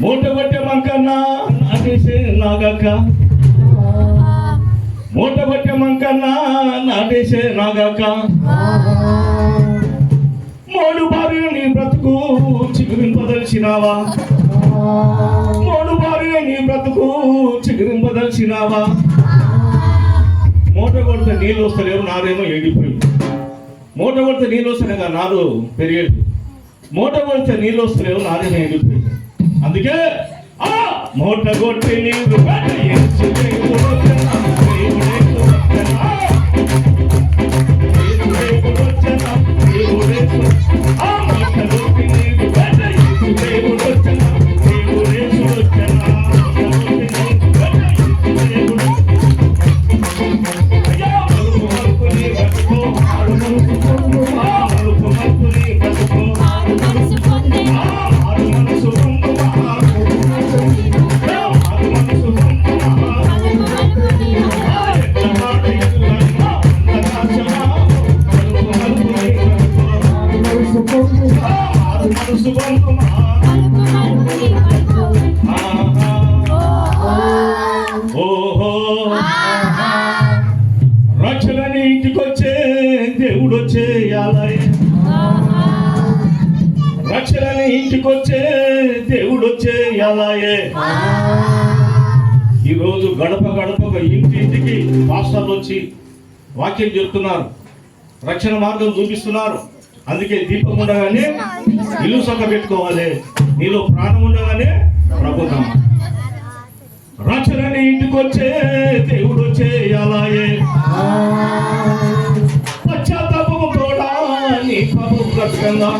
మూట కొట్టే మంకన్న నాటేసే నాగక్క మూట కొట్టే నా నాటేసే నాగాక. మూడు భార్య నీ బ్రతుకు చిగురింపదలిచినావా? మూడు భార్య నీ బ్రతుకు చిగురింపదలిచినావా? మూట కొడితే నీళ్ళు వస్తలేవు నాదేమో ఏడిపోయి మూట కొడితే నీళ్ళు వస్తేనే నారు పెరిగేది. మూట కొడితే నీళ్ళు వస్తలేవు నాదేమో ఏడిపోయి అందుకే ఆ మూట కొట్టి నీళ్ళు వచ్చే రక్షణని ఇంటికొచ్చే దేవుడు వచ్చే ఈ ఈరోజు గడప గడప ఇంటి ఇంటికి పాస్టర్లు వచ్చి వాక్యం చెప్తున్నారు. రక్షణ మార్గం చూపిస్తున్నారు. అందుకే దీపం ఉండగానే ఇల్లు సొక్క పెట్టుకోవాలి. నీలో ప్రాణం ఉండగానే ప్రభుత్వం రక్షణని ఇంటికొచ్చే దేవుడు వచ్చే అలాయే బ్రతకంగా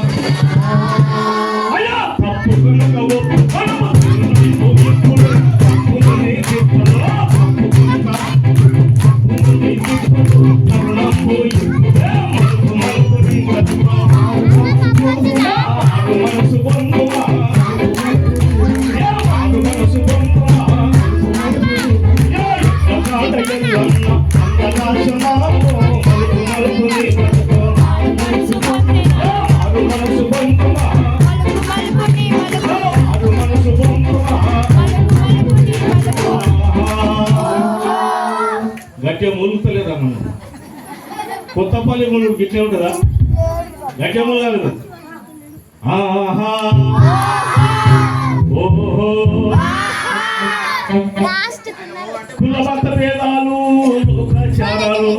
తప్పు కనుక ఒప్పుకొనము. నీవు ఇప్పుడు తప్పును గట్టిగా ములుగుతలేదా మనం. కొత్తపల్లి ములుగు గిట్లే ఉంటుందా? గట్టిగా ములగదు ఆహా. ఓహో కుల మత భేదాలు లోకాచారాలు.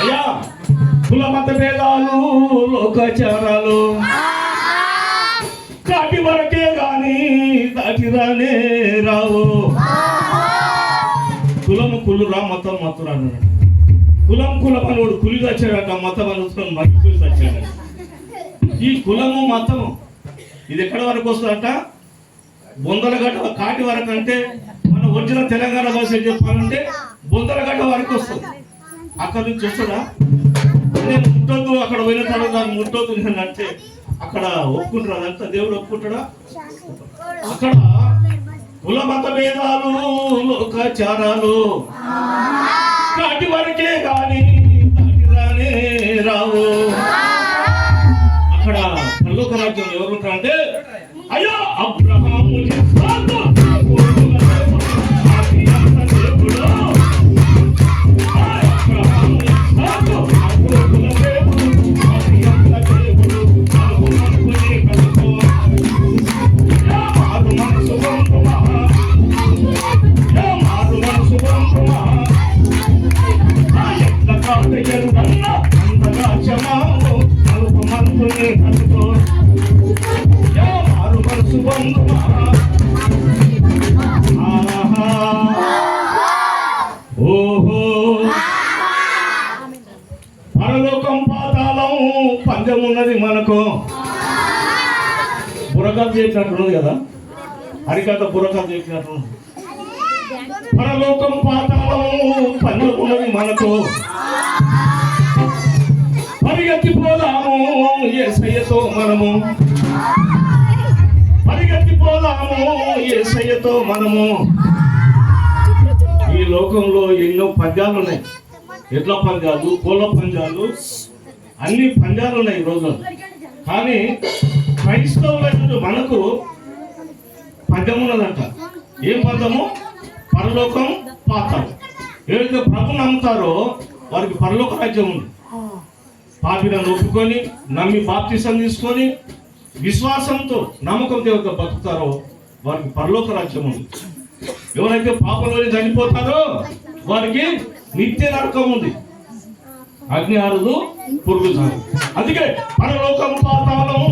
అయ్యా కుల మత భేదాలు లోకాచారాలు దాటి వరకే గాని దాటి రానే రావు. కులురా మతం మతురా అన్నాడు. కులం కుల పనుడు కులి తెచ్చాడట మతం అనుకుని మట్టి కులి తెచ్చాడట ఈ కులము మతము ఇది ఎక్కడ వరకు వస్తుందట? బొందలగడ్డ కాటి వరకు అంటే మన ఒరిజినల్ తెలంగాణ భాష చెప్పాలంటే బొందలగడ్డ వరకు వస్తుంది. అక్కడ నుంచి వస్తుందా? నేను ముట్టొద్దు అక్కడ పోయిన తర్వాత దాన్ని ముట్టొద్దు నేను అంటే అక్కడ ఒప్పుకుంటారు అదంతా దేవుడు ఒప్పుకుంటాడా? అక్కడ కుల మత భేదాలు లోకాచారాలు. కాటి వరకే గాని ఉన్నది మనకు. బుర్రకథ చేసినట్టున్నది కదా. హరికథ బుర్రకథ చేసినట్టున్నది పరలోకం పాతాళం పంచం ఉన్నది మనకు ఏసయ్యతో మనము. పరిగెత్తిపోదాము ఏసయ్యతో మనము. ఈ లోకంలో ఎన్నో పంజాలు ఉన్నాయి ఎడ్ల పంజాలు కోళ్ళ పంజాలు అన్ని పంజాలు ఉన్నాయి ఈ రోజు. కానీ క్రైస్తవులైనటువంటి మనకు పద్యం ఉన్నదంట. ఏం పద్యము పరలోకం పాత్ర ఏదైతే ప్రభు నమ్ముతారో వారికి పరలోక రాజ్యం ఉంది. పాపిన ఒప్పుకొని నమ్మి బాప్తిసం తీసుకొని విశ్వాసంతో నమ్మకంతో ఎవరైతే బతుకుతారో వారికి పరలోక రాజ్యం ఉంది. ఎవరైతే పాపంలోనే చనిపోతారో వారికి నిత్య నరకం ఉంది. అగ్ని ఆరదు పురుగు చాలు అందుకే పరలోకం పాతాళం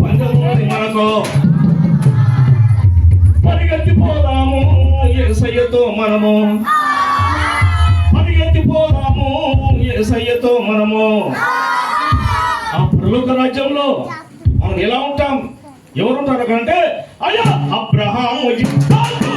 పంచము ఉన్నది మనకు పరిగెత్తిపోదాము ఏసయ్యతో మనము. పరిగెత్తిపోదాము ఏసయ్యతో మనము. ఆ పరలోక రాజ్యంలో మనం ఎలా ఉంటాం? ఎవరు ఉంటారు అంటే అయ్యా అబ్రహాము ఇస్సాకు, అబ్రహాము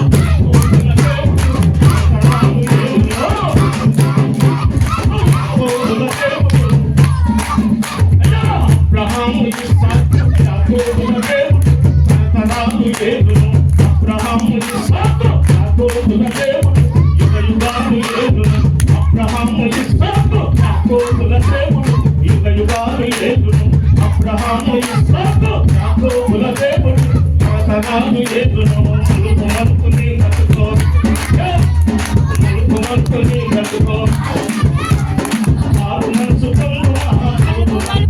I'm with it,